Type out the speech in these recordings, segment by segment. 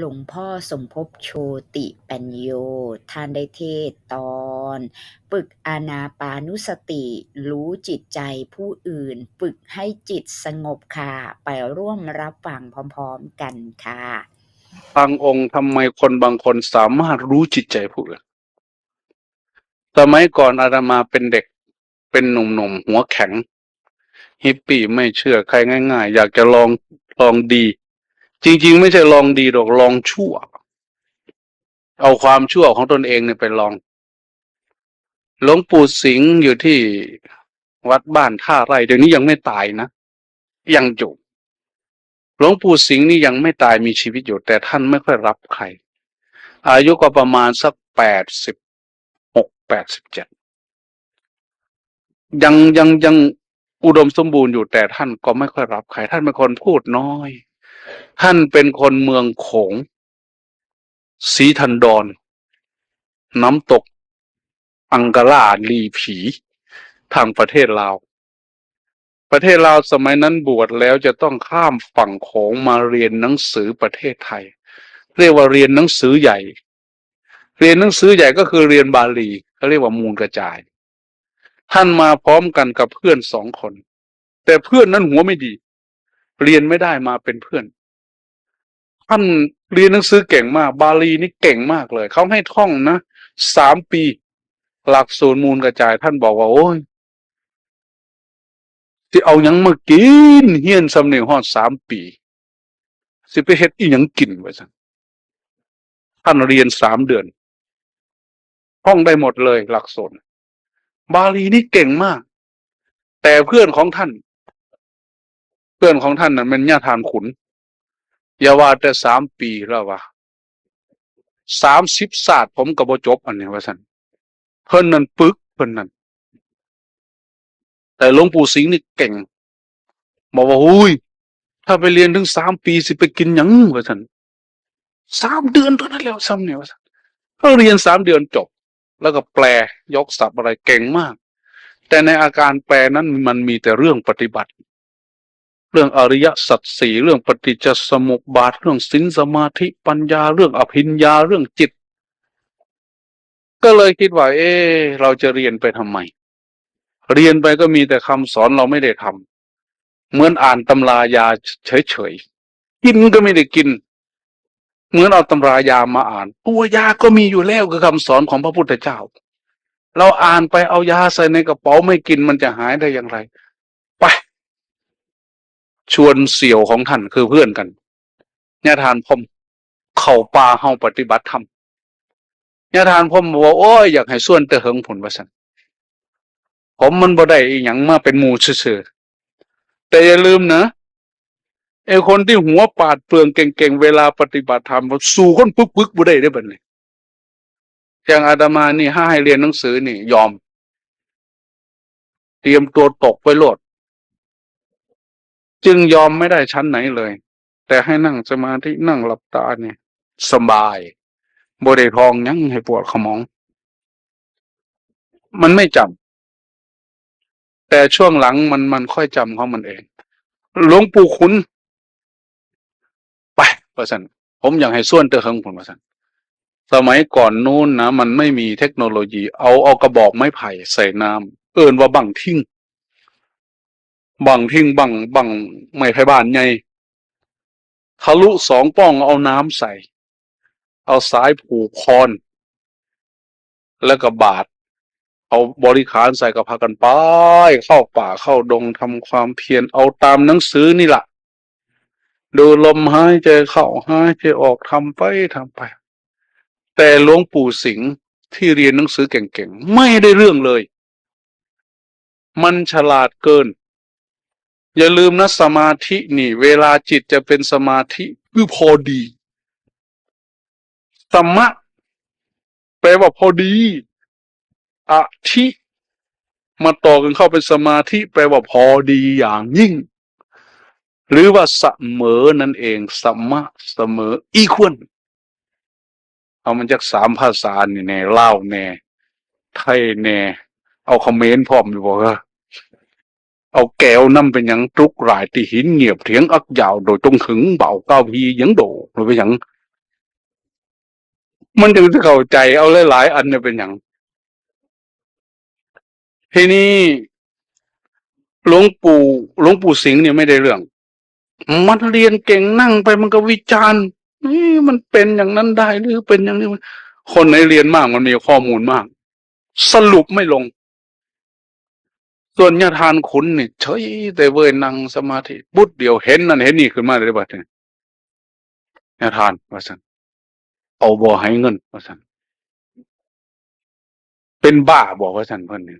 หลวงพ่อสมภพโชติปัญโย ท่านได้เทศตอนฝึกอานาปานุสติ รู้จิตใจผู้อื่นฝึกให้จิตสงบค่ะ ไปร่วมรับฟังพร้อมๆกันค่ะบางองค์ทำไมคนบางคนสามารถรู้จิตใจผู้อื่นสมัยก่อนอาตมาเป็นเด็กเป็นหนุ่มๆหัวแข็ง ฮิปปี้ไม่เชื่อใครง่าย ๆ อยากจะลองลองดี จริง ๆ ไม่ใช่ลองดีหรอกลองชั่ว เอาความชั่วของตนเองเนี่ยไปลอง หลวงปู่สิงห์อยู่ที่วัดบ้านท่าไร่เดี๋ยวนี้ยังไม่ตายนะ ยังอยู่หลวงปู่สิงห์นี่ยังไม่ตายมีชีวิตอยู่ แต่ท่านไม่ค่อยรับใคร อายุก็ประมาณสักแปดสิบหกแปดสิบเจ็ดยังยังยังอุดมสมบูรณ์อยู่แต่ท่านก็ไม่ค่อยรับใคร ท่านเป็นคนพูดน้อย ท่านเป็นคนเมืองโขงสีทันดอน น้ำตก อังการาลีผี ทางประเทศลาว ประเทศลาวสมัยนั้นบวชแล้วจะต้องข้ามฝั่งโขงมาเรียนหนังสือประเทศไทย เรียกว่าเรียนหนังสือใหญ่ เรียนหนังสือใหญ่ก็คือเรียนบาลีเขาเรียกว่ามูลกระจาย ท่านมาพร้อมกันกับเพื่อนสองคน แต่เพื่อนนั้นหัวไม่ดี เรียนไม่ได้มาเป็นเพื่อน ท่านเรียนหนังสือเก่งมาก บาลีนี่เก่งมากเลย เขาให้ท่องนะสามปี หลักสูตรมูลกระจาย ท่านบอกว่า โอ้ยที่เอายังมากิน เฮียนสำเนียงฮอดสามปี สิไปเฮ็ดอีหยังกินไว้ซั่นท่านเรียนสามเดือนห้องได้หมดเลย หลักสูตรบาลีนี่เก่งมาก แต่เพื่อนของท่าน เพื่อนของท่านนั้นเป็นญาทานขุน อย่าว่าแต่สามปีแล้ววะสามสิบศาสตร์ผมกับบจบอันนี้ว่าสันเพิ่นนั่นปึกเพิ่นนั่นแต่หลวงปู่สิงห์นี่เก่งบอกว่าอุ้ยถ้าไปเรียนถึงสามปีสิไปกินหยังว่าสันสามเดือนเท่านั้นแล้วซ้ำเนี่ยว่าสันก็เรียนสามเดือนจบ แล้วก็แปลยกศัพท์อะไรเก่งมาก แต่ในอาการแปลนั้นมันมีแต่เรื่องปฏิบัติ เรื่องอริยสัจสี่เรื่องปฏิจจสมุปบาท เรื่องสินสมาธิปัญญาเรื่องอภิญญาเรื่องจิต ก็เลยคิดว่า เออเราจะเรียนไปทำไม เรียนไปก็มีแต่คำสอนเราไม่ได้ทำเหมือนอ่านตำรายาเฉยๆกินก็ไม่ได้กิน เหมือนเอาตำรายามาอ่าน ตัวยาก็มีอยู่แล้วคือคำสอนของพระพุทธเจ้า เราอ่านไปเอายาใส่ในกระเป๋าไม่กินมันจะหายได้อย่างไร ชวนเสี่ยวของท่านคือเพื่อนกันญาทานพมเข่าป่าเฮาปฏิบัติธรรมญาทานพมบอกว่าโอ้ยอยากให้ส่วนเตอเหิงผลว่าสันผมมันบ่ได้อีหยังมาเป็นหมู่ซื่อแต่อย่าลืมนะไอคนที่หัวปาดเปลืองเก่งๆ เวลาปฏิบัติธรรมสู่คนปึ๊กปึ๊กบ่ได้ได้บัดนี้อย่างอาตมานี่ห้าให้เรียนหนังสือนี่ ยอม เตรียมตัวตกไปโลด จึงยอมไม่ได้ชั้นไหนเลย แต่ให้นั่งสมาธินั่งหลับตาเนี่ย สบายบริทองยังให้ปวดขมอง มันไม่จำแต่ช่วงหลังมันมันค่อยจำของมันเองหลวงปู่คุณไปประสันผมอยากให้ส่วนเตอเฮิงผมประสันสมัยก่อนนู้นนะมันไม่มีเทคโนโลยี เอาเอากระบอกไม้ไผ่ใส่น้ำเอินว่าบังทิ้ง บังทิ้งบังบังไม้ไผ่บ้านไงทะลุสองป้องเอาน้ำใส่ เอาสายผูกคอน แล้วก็บาด เอาบริขารใส่กับพากันไปเข้าป่าเข้าดงทำความเพียรเอาตามหนังสือนี่แหละดูลมหายใจเข้าหายใจออกทำไปทำไป แต่หลวงปู่สิงห์ที่เรียนหนังสือเก่งๆ ไม่ได้เรื่องเลย มันฉลาดเกิน อย่าลืมนะสมาธินี่ เวลาจิตจะเป็นสมาธิคือพอดีสมมะแปลว่าพอดีอะทิมาต่อกันเข้าเป็นสมาธิ แปลว่าพอดีอย่างยิ่ง หรือว่าเสมอนั่นเองสมะเสมอ อีควรเอามันจากสามภาษานี่แน่เล่าแน่ไทยแน่ เอาคอมเมนต์พร้อมอยู่บอกว่า เอาแก้วน้ำเป็นยังทุกรายที่หินเงียบเถียงอักยาวโดยตรงถึงเบาเก้าพียังโดหรือไปหยัง มันถึงจะเข้าใจเอาหลายๆอันเนี่ยเป็นอย่างทีนี้หลวงปู่หลวงปู่สิงห์เนี่ยไม่ได้เรื่อง มันเรียนเก่งนั่งไปมันก็วิจารณ์นี่มันเป็นอย่างนั้นได้หรือเป็นอย่างนี้คนไหนเรียนมากมันมีข้อมูลมาก สรุปไม่ลง ส่วนญาทานคุณนี่เฉยแต่เว้ยนั่งสมาธิบุดเดียวเห็นนั่นเห็นนี่ขึ้นมาเลยบัดนี้ญาทานว่าสันเอาบ่ให้เงินว่าสันเป็นบ้าบอกว่าสันเพิ่นนี่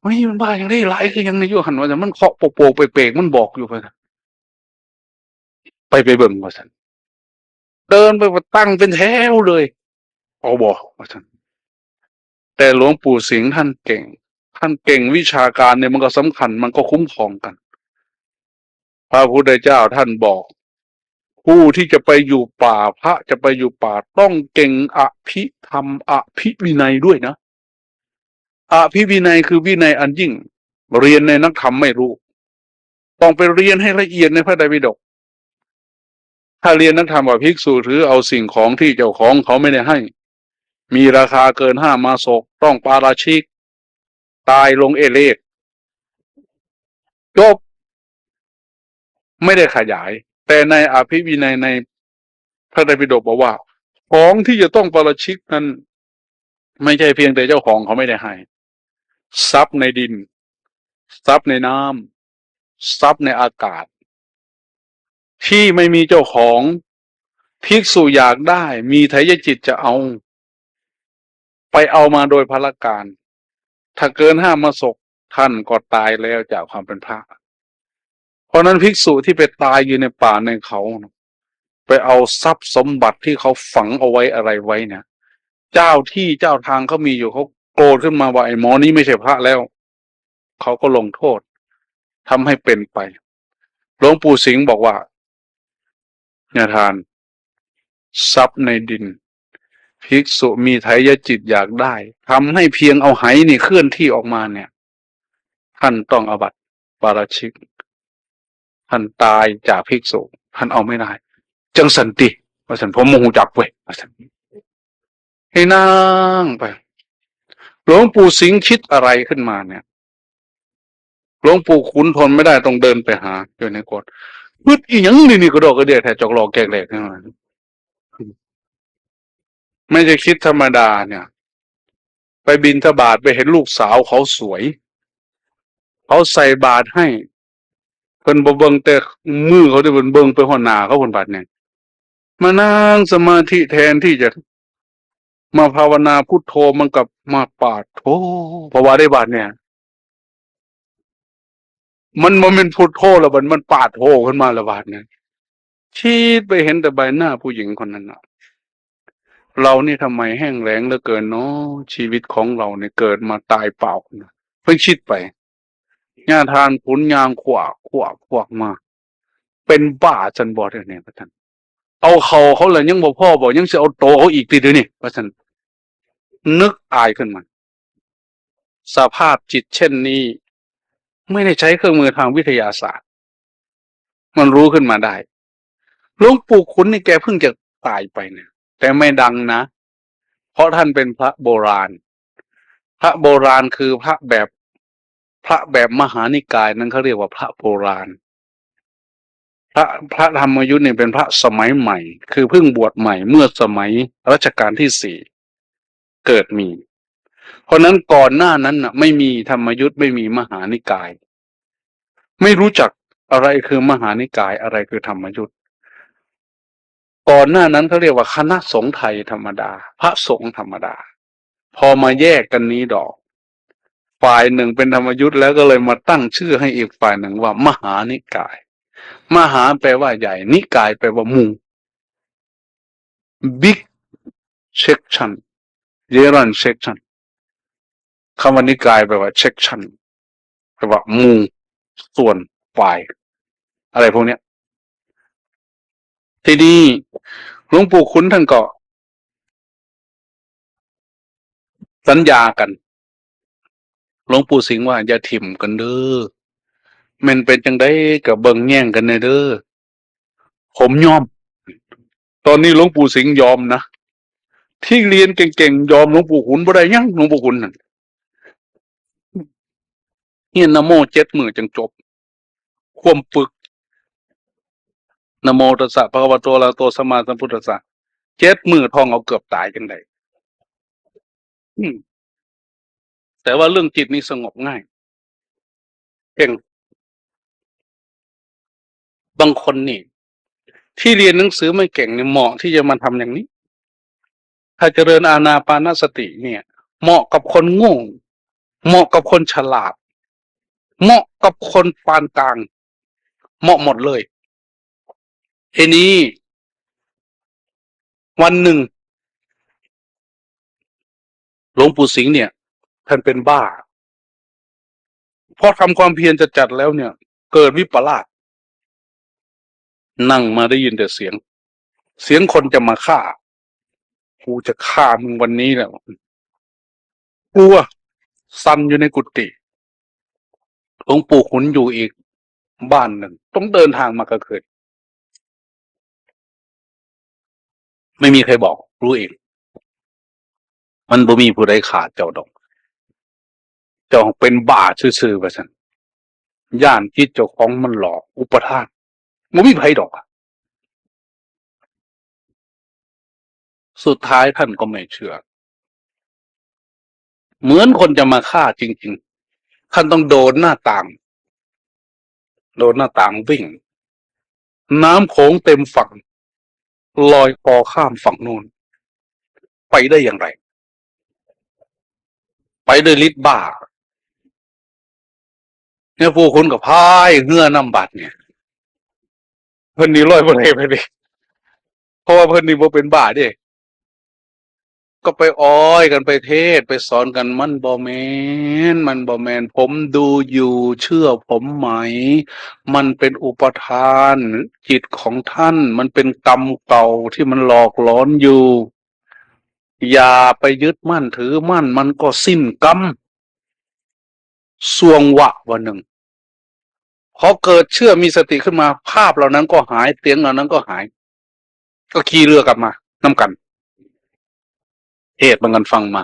ไม่มันบ้าอย่างไรหลายคืออยังในยุหันว่าสันมันเคาะโปกโปกเปกมันบอกอยู่ว่าสันไปไปเบิ่งว่าสันเดินไปตั้งเป็นแถวเลยเอาบอกว่าสันแต่หลวงปู่สิงห์ท่านเก่ง ท่านเก่งวิชาการเนี่ยมันก็สำคัญ มันก็คุ้มครองกัน พระพุทธเจ้าท่านบอก ผู้ที่จะไปอยู่ป่าพระจะไปอยู่ป่าต้องเก่งอภิธรรมอภิวินัยด้วยนะอภิวินัยคือวินัยอันยิ่ง เรียนในนักธรรมไม่รู้ ต้องไปเรียนให้ละเอียดในพระไตรปิฎกถ้าเรียนนักธรรมว่าภิกษุหรือเอาสิ่งของที่เจ้าของเขาไม่ได้ให้ มีราคาเกินห้ามาศกต้องปาราชิก ตายลงเอเลกจบ ไม่ได้ขยาย แต่ในอภิวินัยในพระไตรปิฎกบอกว่า ของที่จะต้องปราชิกนั้น ไม่ใช่เพียงแต่เจ้าของเขาไม่ได้ให้ทรัพย์ในดินทรัพย์ในน้ำทรัพย์ในอากาศ ที่ไม่มีเจ้าของภิกษุอยากได้ มีไถยจิตจะเอา ไปเอามาโดยพละการ ถ้าเกินห้ามาศกท่านก็ตายแล้วจากความเป็นพระ เพราะนั้นภิกษุที่ไปตายอยู่ในป่าในเขา ไปเอาทรัพย์สมบัติที่เขาฝังเอาไว้อะไรไว้เนี่ยเจ้าที่เจ้าทางเขามีอยู่เขาโกรธขึ้นมาว่าไอ้หมอนี้ไม่ใช่พระแล้ว เขาก็ลงโทษทำให้เป็นไปหลวงปู่สิงห์บอกว่าอย่าทานทรัพย์ในดิน ภิกษุมีไถยจิตอยากได้ทำให้เพียงเอาไหนี่เคลื่อนที่ออกมาเนี่ย ท่านต้องอบัตปาราชิก ท่านตายจากภิกษุ ท่านเอาไม่ได้ จังสันติว่าสันผมโมโหจักเว้ยว่าสันให้นั่งไปหลวงปู่สิงคิดอะไรขึ้นมาเนี่ยหลวงปู่ขุนทนไม่ได้ต้องเดินไปหาอยู่ในกฎพืดอีหยังนี่นี่กระดอกกระเดียแทจอกหลอกแกกแหลกขึ้นมา ไม่ใช่คิดธรรมดาเนี่ย ไปบินทบาทไปเห็นลูกสาวเขาสวย เขาใส่บาตรให้เพิ่นบ่เบิงแต่มือเขาได้เพิ่นเบิงไปหัวหน้าเขาเพิ่นบาดเนี่ยมานั่งสมาธิแทนที่จะ มาภาวนาพุทโธมันกับมาปาดโธเพราะว่าได้บาดเนี่ย มันมันเป็นพุทโธแล้วมันมันปาดโธขึ้นมาละบาดเนี่ยชีดไปเห็นแต่ใบหน้าผู้หญิงคนนั้นน่ะ เรานี่ทำไมแห้งแล้งเหลือเกินเนาะชีวิตของเราเนี่ยเกิดมาตายเปล่าเพิ่งคิดไปญาทานผุนยางขวากขวากขวากมา เป็นบ้าจันบอดเนี่ยพระท่านเอาเขาเขาเลยยังบอกพ่อบอกยังจะเอาโตเขาอีกทีเดียวนี่พระท่านนึกอายขึ้นมา สภาพจิตเช่นนี้ ไม่ได้ใช้เครื่องมือทางวิทยาศาสตร์ มันรู้ขึ้นมาได้หลวงปู่ขุนนี่แกเพิ่งจะตายไปเนี่ย แต่ไม่ดังนะ เพราะท่านเป็นพระโบราณ พระโบราณคือพระแบบพระแบบมหานิกายนั้นเขาเรียกว่าพระโบราณ พระพระธรรมยุทธ์เนี่ยเป็นพระสมัยใหม่ คือเพิ่งบวชใหม่เมื่อสมัยรัชกาลที่สี่เกิดมี เพราะนั้นก่อนหน้านั้นน่ะ ไม่มีธรรมยุทธ์ไม่มีมหานิกาย ไม่รู้จักอะไรคือมหานิกายอะไรคือธรรมยุทธ์ ก่อนหน้านั้นเขาเรียกว่าคณะสงฆ์ไทยธรรมดา พระสงฆ์ธรรมดา พอมาแยกกันนี้ดอก ฝ่ายหนึ่งเป็นธรรมยุทธ์แล้วก็เลยมาตั้งชื่อให้อีกฝ่ายหนึ่งว่า มหานิกาย มหาแปลว่าใหญ่ นิกายแปลว่ามู่ big section เยรัน section คำว่านิกายแปลว่า section แปลว่ามูส่วนฝ่าย อะไรพวกเนี้ย ทีนี้หลวงปู่คุ้นท่านก็สัญญากัน หลวงปู่สิงห์ว่าอย่าถิ่มกันเด้อมันเป็นจังได้กับเบิงแย่งกันในเด้อผมยอม ตอนนี้หลวงปู่สิงห์ยอมนะที่เรียนเก่งๆยอมหลวงปู่ขุนบ่ได้ยังหลวงปู่ขุนนั่นเฮียนนโมเจ็ดมือจังจบ ควมปึก นโมตัสสะภะคะวะโตอะระโตสมาสัมพุทธัสสะเจ็ดมือทองเอาเกือบตายจังไดแต่ว่าเรื่องจิตนี่สงบง่ายเก่งบางคนนี่ ที่เรียนหนังสือไม่เก่งเนี่ยเหมาะที่จะมาทำอย่างนี้ ถ้าเจริญอาณาปานสติ เนี่ย เหมาะกับคนโง่เหมาะกับคนฉลาด เหมาะกับคนปานกลาง เหมาะหมดเลย ทีนี้ วันหนึ่งหลวงปู่สิงห์เนี่ย ท่านเป็นบ้าพอทำความเพียรจะจัดแล้วเนี่ย เกิดวิปลาสนั่งมาได้ยินแต่เสียง เสียงคนจะมาฆ่ากูจะฆ่ามึงวันนี้แหละกลัวสั่นอยู่ในกุฏิหลวงปู่ขุนอยู่อีกบ้านหนึ่ง ต้องเดินทางมากระเกิด ไม่มีใครบอก รู้เอง มันบ่มีผู้ใดขาดเจ้าดอก เจ้าเป็นบ้าซื่อๆว่าซั่นย่านคิดเจ้าของมันหลอก อุปทานบ่มีไผดอกสุดท้ายท่านก็ไม่เชื่อ เหมือนคนจะมาฆ่าจริง ๆ ท่านต้องโดนหน้าต่าง โดนหน้าต่างวิ่ง น้ำโขงเต็มฝั่ง ลอยคอข้ามฝั่งโน้นไปได้อย่างไร ไปด้วยฤทธิ์บ้าเนี่ยผู้คุณกับพายเงื่อนำบัตรเนี่ยเพิ่นนี่ลอยบ่ได้ไปดิเพราะว่าเพิ่นนี่บ่เป็นบ้าเด้ ก็ไปอ้อยกันไปเทศไปสอนกันมันบ่แมนมันบ่แมนผมดูอยู่เชื่อผมไหม มันเป็นอุปทาน จิตของท่าน มันเป็นกรรมเก่าที่มันหลอกหลอนอยู่ อย่าไปยึดมั่นถือมั่น มันก็สิ้นกรรมสวงวะวันหนึ่งพอเกิดเชื่อมีสติขึ้นมา ภาพเหล่านั้นก็หายเสียงเหล่านั้นก็หาย ก็ขี่เรือกลับมาน้ำกัน เหตุบังกันฟังมา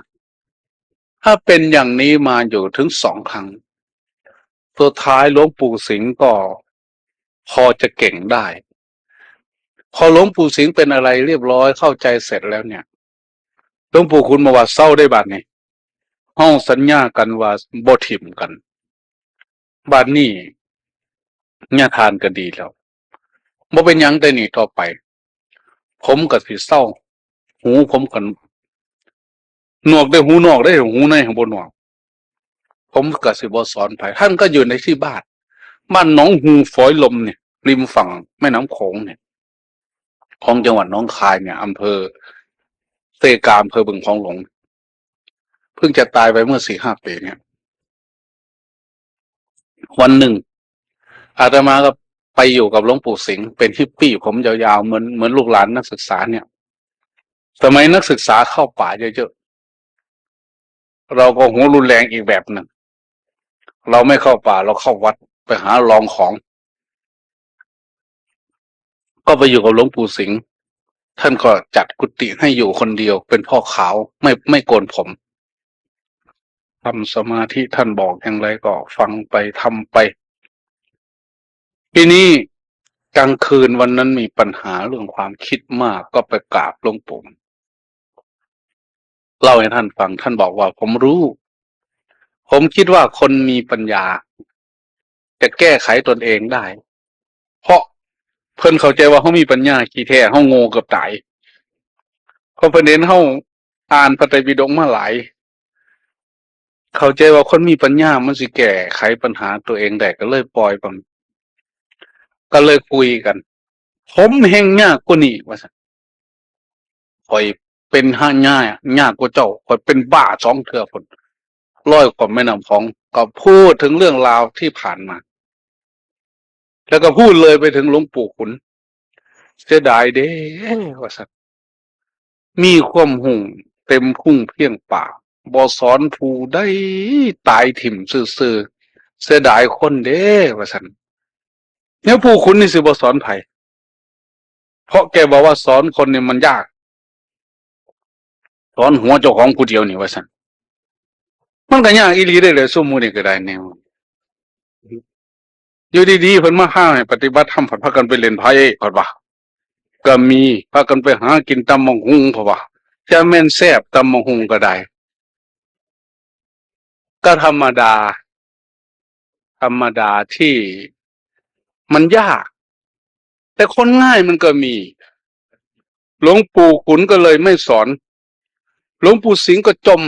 ถ้าเป็นอย่างนี้มาอยู่ถึงสองครั้งสุดท้ายหลวงปู่สิงห์ก็พอจะเก่งได้ พอหลวงปู่สิงห์เป็นอะไรเรียบร้อยเข้าใจเสร็จแล้วเนี่ยหลวงปู่คุณมาว่าเศร้าได้บัดนี้ห้องสัญญากันว่าบทิมกันบัดนี้เนี่ยทานก็ดีแล้วบ่เป็นยังแต่นี่ต่อไป ผมก็สิเศร้า หูผมกัน หนวกได้หูนอกได้หูในของบนหนวก ผมก็สิบสอนไปท่านก็อยู่ในที่บ้านบ้านหนองหูฝอยลมเนี่ย ริมฝั่งแม่น้ำโขงเนี่ย ของจังหวัดน้องคายเนี่ยอำเภอเซกามอำเภอบึงคลองหลง เพิ่งจะตายไปเมื่อสี่ห้าปีเนี่ย วันหนึ่ง อาตมาก็ไปอยู่กับหลวงปู่สิงห์เป็นฮิปปี้ผมยาวๆเหมือนเหมือนลูกหลานนักศึกษาเนี่ย สมัยนักศึกษาเข้าป่าเยอะ เราก็หัวรุนแรงอีกแบบหนึ่ง เราไม่เข้าป่าเราเข้าวัดไปหาลองของ ก็ไปอยู่กับหลวงปู่สิงห์ท่านก็จัดกุฏิให้อยู่คนเดียว เป็นพ่อขาวไม่ไม่โกนผมทำสมาธิท่านบอกอย่างไรก็ฟังไปทำไป ทีนี้กลางคืนวันนั้นมีปัญหาเรื่องความคิดมากก็ไปกราบหลวงปู่ เล่าให้ท่านฟัง ท่านบอกว่า ผมรู้ ผมคิดว่าคนมีปัญญา จะแก้ไขตนเองได้ เพราะเพิ่นเข้าใจว่าเขามีปัญญาขี้แท้เขาโง่เกือบตายเพราะประเด็นเขาอ่านพระไตรปิฎกมาหลายเข้าใจว่าคนมีปัญญามันสิแก้ไขปัญหาตัวเองได้ก็เลยปล่อยไปก็เลยคุยกัน ผมเฮงยากกว่านี้ว่าสันคอย เป็นห้าง่ายยากกว่าเจ้าคอยเป็นบ้าสองเถื่อคนร้อยกว่าแม่น้ำของก็พูดถึงเรื่องราวที่ผ่านมา แล้วก็พูดเลยไปถึงหลวงปู่ขุน เสียดายเด้ว่าสันมีความหุ่งเต็มพุ่งเพียงป่าบอสอนผู้ได้ตายถิ่มซื่อเสียดายคนเด้ว่าสันเนี่ยผู้คุณนี่สิบอสอนไผเพราะแกบอกว่าสอนคนเนี่ยมันยาก สอนหัวเจ้าของผู้เดียวนี่ว่าสันมันก็ยากอีหลีได้เลยสมมูนี่ก็ได้แนวอยู่ดีๆเพิ่นมาห้าให้ปฏิบัติธรรมผัดพากันไปเล่นไพ่ผัดว่าก็มีพากันไปหากินตำมังหุงผัดว่าจะแม่นแซ่บตำมังหุงก็ได้ ก็ธรรมดา ธรรมดาที่มันยาก แต่คนง่ายมันก็มี หลวงปู่ขุนก็เลยไม่สอน หลวงปู่สิงห์ก็จม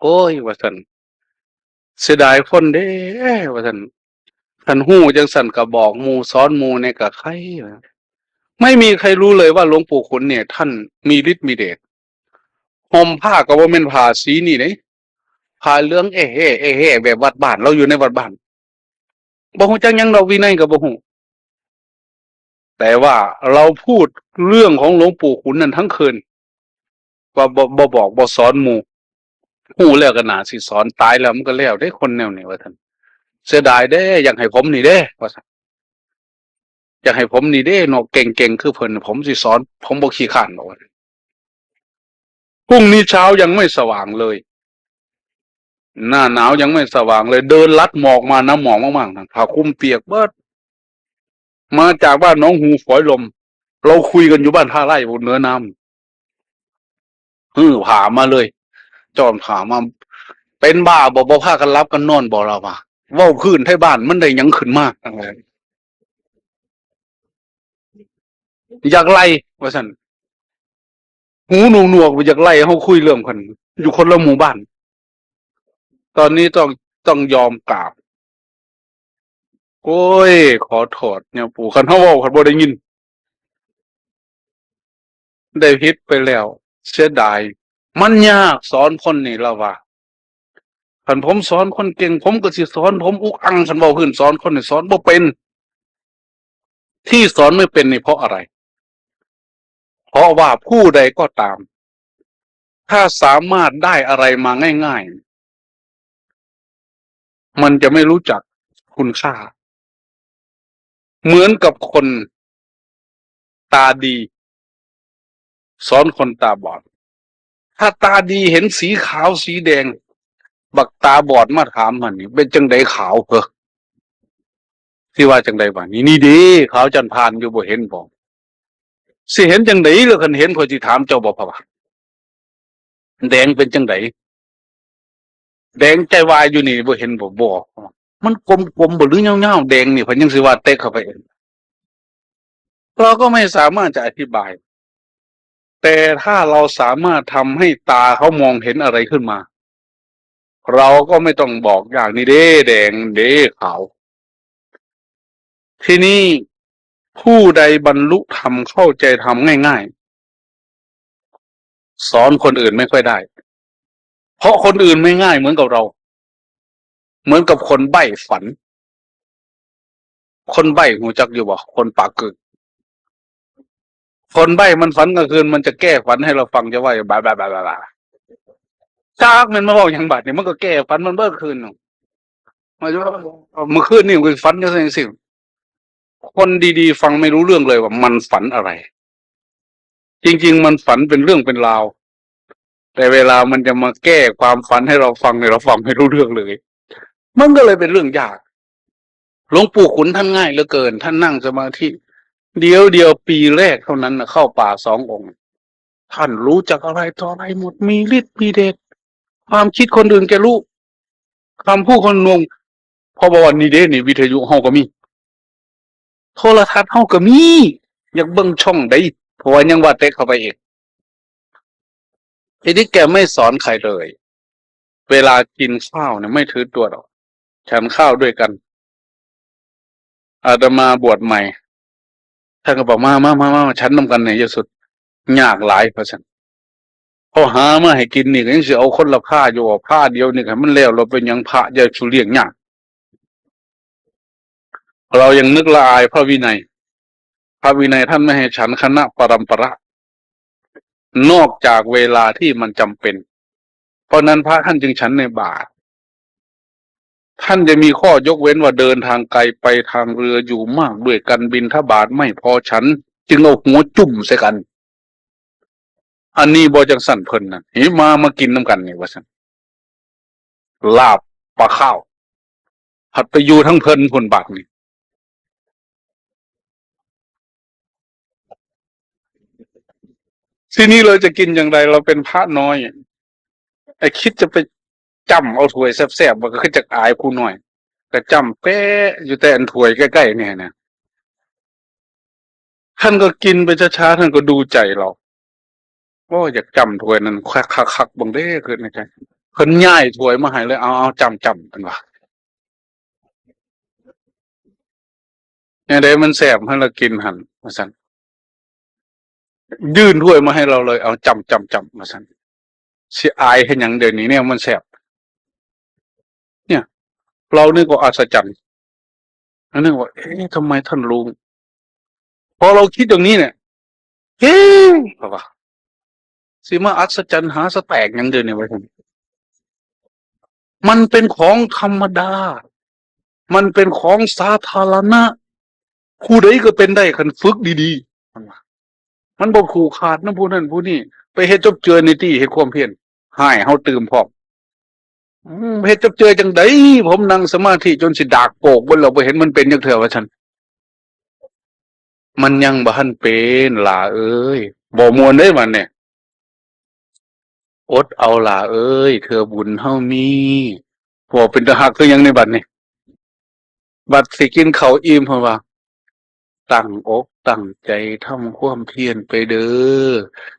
โอ้ยว่าสันเสียดายคนเด้ว่าสันท่านหู้จังสันก็บอกมูสอนมูในกับใครไม่มีใครรู้เลยว่าหลวงปู่ขุนเนี่ย ท่านมีฤทธิ์มีเดชห่มผ้าก็ว่าเป็นผ้าสีนี่ไหนผ้าเลืองเอะเอะเอเอะแบบวัดบ้าน เราอยู่ในวัดบ้านบ่ฮู้จังยังเราวินัยกับบ่ฮู้แต่ว่าเราพูดเรื่องของหลวงปู่ขุนนั่นทั้งคืน ว่าบ่บ่บอกบ่สอนหมู่หูแล้วก็น่าสิสอนตายแล้วมันก็แล้วได้คนแนวนี้ว่าท่านเสียดายเด้อยากให้ผมนี่เด้ว่าซั่นอยากให้ผมนี่เด้เนาะเก่งๆคือเพิ่นผมสิสอน ผมบ่ขี้ข้านหรอกว่าพรุ่งนี้เช้ายังไม่สว่างเลย หน้าหนาวยังไม่สว่างเลย เดินลัดหมอกมาน้ำหมอกมากๆนั่นผ้าคลุมเปียกเบิดมาจากบ้านน้องหูฝอยลม เราคุยกันอยู่บ้านท่าไร่บนเนื้อน้ำ ฮือผ่ามาเลย จอนผ่ามา เป็นบ้าบ่บ่พากันรับกันนอนบ่เราว่าเว้าพื้นไทบ้านมันได้หยังขึ้นมากอยากไล่ว่าซั่นหูหนูหนวกอยากไล่เฮาคุยเรื่องกัน อยู่คนละหมู่บ้าน ตอนนี้ต้องต้องยอมกราบโอ้ย ขอโทษเนี่ยปู่คันเฮาเว้าคันบ่ได้ยิน ได้พิษไปแล้ว เสียดาย มันยากสอนคนนี่ละว่าคันผมสอนคนเก่ง ผมก็สิสอน ผมอุกอังคันเว้าขึ้นสอนคนนี่สอนบ่เป็น ที่สอนไม่เป็นนี่เพราะอะไร เพราะว่าผู้ใดก็ตาม ถ้าสามารถได้อะไรมาง่าย ๆ มันจะไม่รู้จักคุณค่า เหมือนกับคนตาดี สอนคนตาบอด ถ้าตาดีเห็นสีขาวสีแดง บักตาบอดมาถามมันนี่เป็นจังไดขาวเหรอที่ว่าจังไดว่านี่นี่ดีขาวจันพานอยู่บ่เห็นบ่สิเห็นจังไดหรือคันเห็นข่อยสิถามเจ้าบ่พะวะแดงเป็นจังไดแดงใจวายอยู่นี่บ่เห็นบ่บ่มันกลมๆบ่หรือเงาๆแดงนี่เพิ่นยังสิว่าเตะเข้าไปเองเราก็ไม่สามารถจะอธิบาย แต่ถ้าเราสามารถทำให้ตาเขามองเห็นอะไรขึ้นมา เราก็ไม่ต้องบอกอย่างนี้เด้แดงเด้ขาวที่นี่ผู้ใดบรรลุธรรมเข้าใจธรรมง่ายๆ สอนคนอื่นไม่ค่อยได้ เพราะคนอื่นไม่ง่ายเหมือนกับเรา เหมือนกับคนใบ้ฝัน คนใบ้หูจักอยู่บ่คนปากกึก คนใบ้มันฝันกลางคืนมันจะแก้ฝันให้เราฟังจะว่าบาบาบาบาบาจากมันมาบอกอย่างบาดเนี่ยมันก็แก้ฝันมันเบิกคืนมันจะว่าเมื่อคืนนี่มันฝันจะสิ่งสิ่งคนดีๆ ฟังไม่รู้เรื่องเลยว่ามันฝันอะไร จริง ๆ มันฝันเป็นเรื่องเป็นราว แต่เวลามันจะมาแก้ความฝันให้เราฟังเนี่ยเราฟังไม่รู้เรื่องเลย มันก็เลยเป็นเรื่องยากหลวงปู่ขุนท่านง่ายเหลือเกิน ท่านนั่งสมาธิ เดียวเดียวปีแรกเท่านั้นนะเข้าป่าสององค์ ท่านรู้จักอะไรต่ออะไรหมดมีฤทธิ์มีเดชความคิดคนอื่นแกรู้คำพูดคนนงพอบอกว่านี่เด้นี่วิทยุเฮาก็มี โทรทัศน์เฮาก็มี อยากเบิ่งช่องใดเพราะว่ายังว่าเต็กเข้าไปเองทีนี้แกไม่สอนใครเลย เวลากินข้าวเนี่ยไม่ถือตัวหรอกฉันข้าวด้วยกันอาตมาบวชใหม่ ท่านก็บอกมามามามาฉันนำกันเนี่ยเยสุดยากหลายเพราะฉันพอหามาให้กินนี่ก็ยังสิเอาคนละผ้าอยู่าผ้าเดียวนี่ให้มันแล้วเราเป็นยังพระจะชุเลียงยากเรายังนึกละอายพระวินัย พระวินัยท่านไม่ให้ฉันคณะปรัมประ นอกจากเวลาที่มันจำเป็น เพราะนั้นพระท่านจึงฉันในบาท ท่านจะมีข้อยกเว้นว่าเดินทางไกลไปทางเรืออยู่มากด้วยกันบินทบาทไม่พอฉัน จึงเอาหัวจุ่มใส่กัน อันนี้บอจังสั่นเพิ่นนะหิมามากินน้ำกันนี่ว่าสันลาบปลาข้าว หัดไปอยู่ทั้งเพิ่นคนบาทนี่ทีนี้เราจะกินอย่างไรเราเป็นพระน้อยไอคิดจะไป จำเอาถ้วยแซ่บๆมันก็ขึ้นจากอายผู้น้อย ก็จำแป๊ะอยู่แต่อันถ้วยใกล้ๆเนี่ยนะท่านก็กินไปช้าๆท่านก็ดูใจเราว่าอยากจำถ้วยนั้นคักคักคักๆบางเด้คือในใจเพิ่นย่ายถ้วยมาให้เลยเอาเอาจำจำเป็นว่าเนี่ยเด้มันแสบให้เรากินหันมาสั่นยื่นถ้วยมาให้เราเลย เอาจำจำจำมาสั่นสิอายให้ยังเดี๋ยวนี้เนี่ยมันแสบ เราเนี่ยก็อัศจรรย์อันนึกว่าเอ๊ะทำไมท่านรู้พอเราคิดอย่างนี้เนี่ยเฮ้ยว่าสิมาอัศจรรย์หาสแตกยังเดินเนี่ยไว้ผมมันเป็นของธรรมดา มันเป็นของสาธารณะผู้ใดก็เป็นได้คันฝึกดีๆ มันบอกขู่ขาดนะผู้นั้นผู้นี้ไปเฮ็ดจบเจอในที่เฮ็ดความเพียรหายเฮาตื่มพร้อม เฮ็ดจบเจอจังไดผมนั่งสมาธิจนสิดากโปกบนเราไปเห็นมันเป็นจังเถอะว่าฉัน มันยังบ่ทันเป็นล่ะเอ้ยบ่มวนได้มันเนี่ยอดเอาล่ะเอ้ย เธอบุญเฮามีพอเป็นตะหักคือยังในบัดนี่บัดสิกินเขาวอิ่มเพราะว่า ตั้งอกตั้งใจทำความเพียรไปเด้อ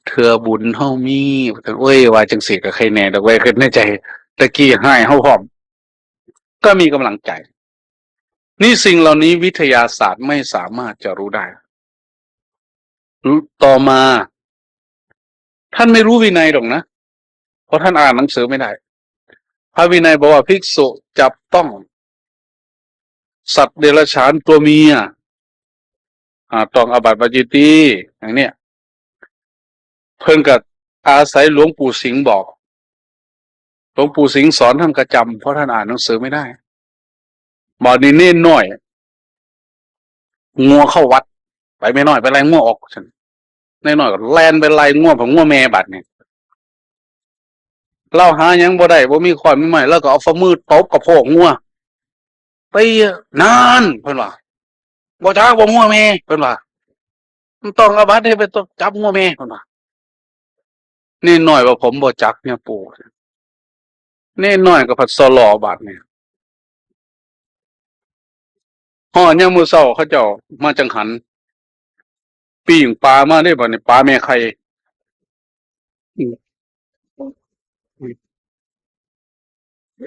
เธอบุญเฮามีโอ้ยว่าจังสิกับใครแน่ดอกไว้ขึ้นในใจ ตะกี้ให้เฮาพร้อม ก็มีกำลังใจ นี่สิ่งเหล่านี้วิทยาศาสตร์ไม่สามารถจะรู้ได้ ต่อมา ท่านไม่รู้วินัยหรอกนะ เพราะท่านอ่านหนังสือไม่ได้ พระวินัยบอกว่าภิกษุจับต้อง สัตว์เดรัจฉานตัวเมียต้องอบัติปจิตีอย่างเนี้ยเพิ่นกับอาศัยหลวงปู่สิงห์บอก วงปู่สิงห์สอนท่านกระจำเพราะท่านอ่านหนังสือไม่ได้บอกนี่เน่นน้อย งัวเข้าวัด ไปไม่น้อยไปไล่งัวออกฉันนน้อยก็แลนไปไล่งัวผมงัวแม่บัดเนี่ยเล่าหายังบ่ได้บ่มีความมีใหม่แล้วก็เอาฝ่ามือตบกับโพกงัวไปนานเพิ่นว่าบ่จ้าบ่งัวแม่เพิ่นว่ามันต้องอาบัตให้ไปตบจับงัวแม่เพิ่นว่านี่น้อยว่าผมบ่จักเนี่ยปู่ นี่น้อยก็พัดสลอบาดเนี่ยฮอดยามมือเช้าเขาเจ้ามาจังหันปิ้งปลามาได้บ่เนี่ยปลาแม่ไข่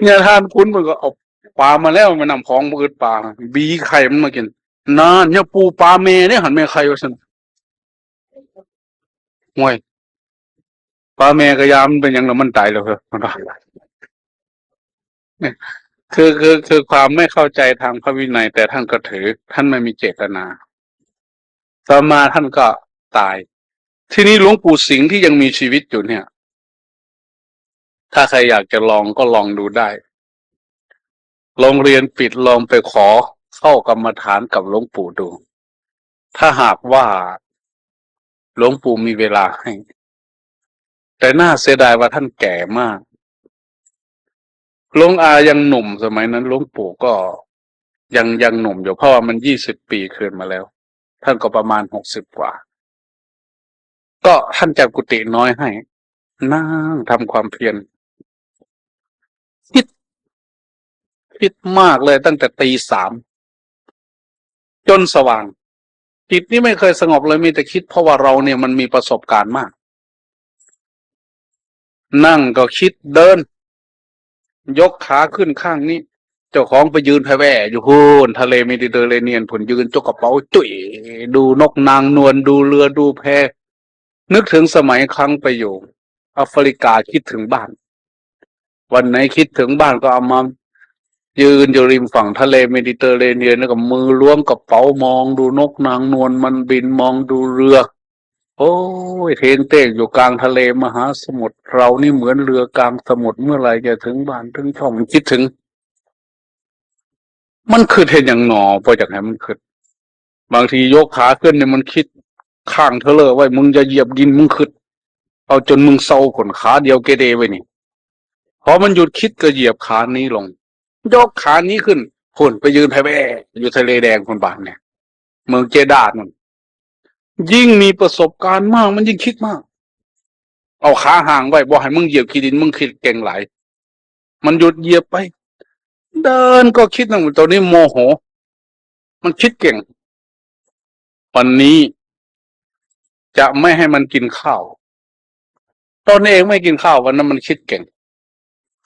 เนี่ยทานคุณมันก็เอาปลามาแล้วมันนำของมืดปลาบีไข่มันมากินนานเนี่ยปูปลาแม่เนี่ยหันแม่ไข่ว่าซั่นห่วยปลาแม่ก็ยามนเป็นยังแล้วมันตายแล้วเหรอมันว่าเนี่ย คือคือคือความไม่เข้าใจทางพระวินัย แต่ท่านก็ถือ ท่านไม่มีเจตนา ต่อมาท่านก็ตาย ที่นี้หลวงปู่สิงห์ที่ยังมีชีวิตอยู่เนี่ย ถ้าใครอยากจะลองก็ลองดูได้โรงเรียนปิดลองไปขอเข้ากรรมฐานกับหลวงปู่ดู ถ้าหากว่าหลวงปู่มีเวลาให้ แต่น่าเสียดายว่าท่านแก่มาก หลวงอายังหนุ่มสมัยนั้นหลวงปู่ก็ยังยังหนุ่มอยู่เพราะว่ามันยี่สิบปีคืนมาแล้ว ท่านก็ประมาณหกสิบกว่า ก็ท่านจัดกุฏิน้อยให้ นั่งทำความเพียรคิดคิดมากเลยตั้งแต่ตีสามจนสว่าง จิตนี่ไม่เคยสงบเลยมีแต่คิด เพราะว่าเราเนี่ยมันมีประสบการณ์มาก นั่งก็คิดเดิน ยกขาขึ้นข้างนี้ เจ้าของไปยืนแผ่แว่อยู่โูนทะเลเมดิเตอร์เรเนียนผลยืนจกกระเป๋าจุ๋ยดูนกนางนวลดูเรือดูแพ นึกถึงสมัยครั้งไปอยู่แอฟริกาคิดถึงบ้าน วันไหนคิดถึงบ้านก็เอามายืนอยู่ริมฝั่งทะเลเมดิเตอร์เรเนียนแล้วก็มือล้วงกระเป๋ามองดูนกนางนวลมันบินมองดูเรือ โอ้ยเทงเต้งอยู่กลางทะเลมหาสมุทรเรานี่เหมือนเรือกลางสมุทรเมื่อไหร่จะถึงบ้านถึงช่องคิดถึง มันคือเห็นอย่างหนอพอจากไหนมันคือบางทียกขาขึ้นเนี่ยมันคิดข้างเธอเลยไว้มึงจะเหยียบดินมึงขึ้นเอาจนมึงเศร้าขนขาเดียวเกเรไว้นี่พอมันหยุดคิดก็เหยียบขานี้ลง ยกขานี้ขึ้นพุ่นไปยืนแผ่แว่อยู่ทะเลแดงคนบานเนี่ย เมืองเจดาดนั่น ยิ่งมีประสบการณ์มาก มันยิ่งคิดมาก เอาขาห่างไว้บอกให้มึงเหยียบขี้ดินมึงคิดเก่งหลายมันหยุดเหยียบไป เดินก็คิดนั่งตัวนี้โมโห มันคิดเก่ง วันนี้จะไม่ให้มันกินข้าว ตอนนี้เองไม่กินข้าววันนั้นมันคิดเก่ง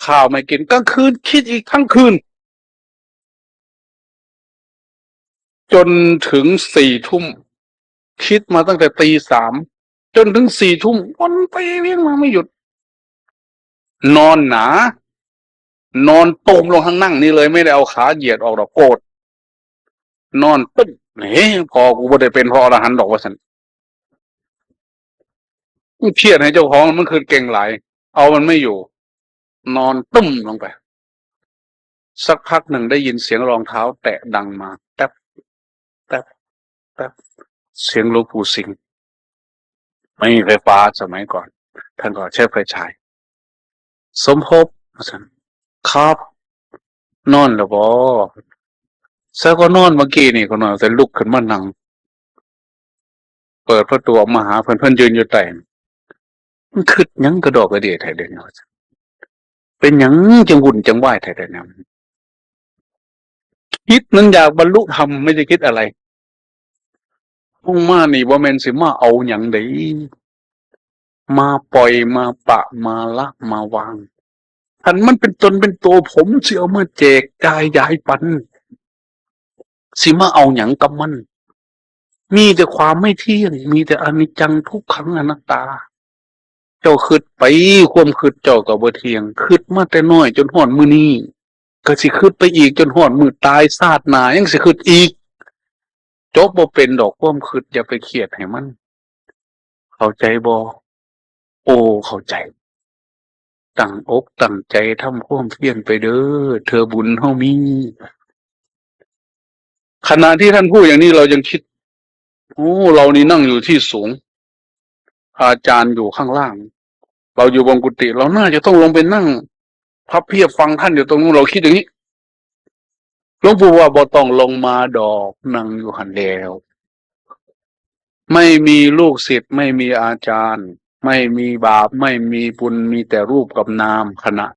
ข้าวไม่กินกลางคืน คิดอีกทั้งคืน จนถึงสี่ทุ่ม คิดมาตั้งแต่ตีสามจนถึงสี่ทุ่มวนไปเวียนมาไม่หยุด นอนหนา นอนตุ่มลงข้างนั่งนี่เลยไม่ได้เอาขาเหยียดออกดอกโกรธนอนตึ้มเฮ้พอกูไม่ได้เป็นพออรหันต์ดอกว่าสันเครียดให้เจ้าของมันคือเก่งหลายเอามันไม่อยู่ นอนตึ้มลงไป สักพักหนึ่งได้ยินเสียงรองเท้า แตะดังมาแป๊บแป๊บแป๊บ เสียงหลวงปู่สิงห์ไม่มีไฟฟ้าสมัยก่อน ท่านก็ใช้ไฟฉาย สมภพว่าซั่นครับ นอนแล้วบ่ซะก็นอนเมื่อกี้นี่ก็นอนแต่ลุกขึ้นมานั่ง เปิดประตูออกมาหาเพื่อนเพื่อนยืนอยู่ใต้มันคึดหยังกระดอกกระเดียไทยเดนว่าซั่นเป็นยังจังวุ่นจังไหวไทยเดนเนี่ยคิดนั้นอยากบรรลุธรรมไม่ได้คิดอะไร พุ่งมานี่ว่าแมนสิมาเอาอย่างใดมาปล่อยมาปะมาละมาวางอันมันเป็นตนเป็นตัวผมเสิเอามาแจกจ่ายยายปัน สิมาเอาหยังกับมัน มีแต่ความไม่เที่ยง มีแต่อนิจจังทุกขังอนัตตา เจ้าคืดไปความคืดเจ้ากับเบ่เทียงคืดมาแต่น้อยจนห่อนมือนี้ก็สิคืดไปอีกจนห่อนมือตายซาดหนายังสิคืดอีก จบบ่เป็นดอกความคืดอย่าไปเครียดให้มัน เข้าใจบ่โอ้เข้าใจ ตั้งอกตั้งใจทำความเพียรไปเด้อเธอบุญเฮามีขณะที่ท่านพูดอย่างนี้เรายังคิดโอ้เรานี่นั่งอยู่ที่สูง อาจารย์อยู่ข้างล่าง เราอยู่บนกุฏิเราน่าจะต้องลงไปนั่งพับเพียบฟังท่านอยู่ตรงนู้นเราคิดอย่างนี้ หลวงปู่ว่าบ่ต้องลงมาดอกนั่งอยู่หันเดวไม่มีลูกศิษย์ไม่มีอาจารย์ ไม่มีบาปไม่มีบุญมีแต่รูปกับนามขณะ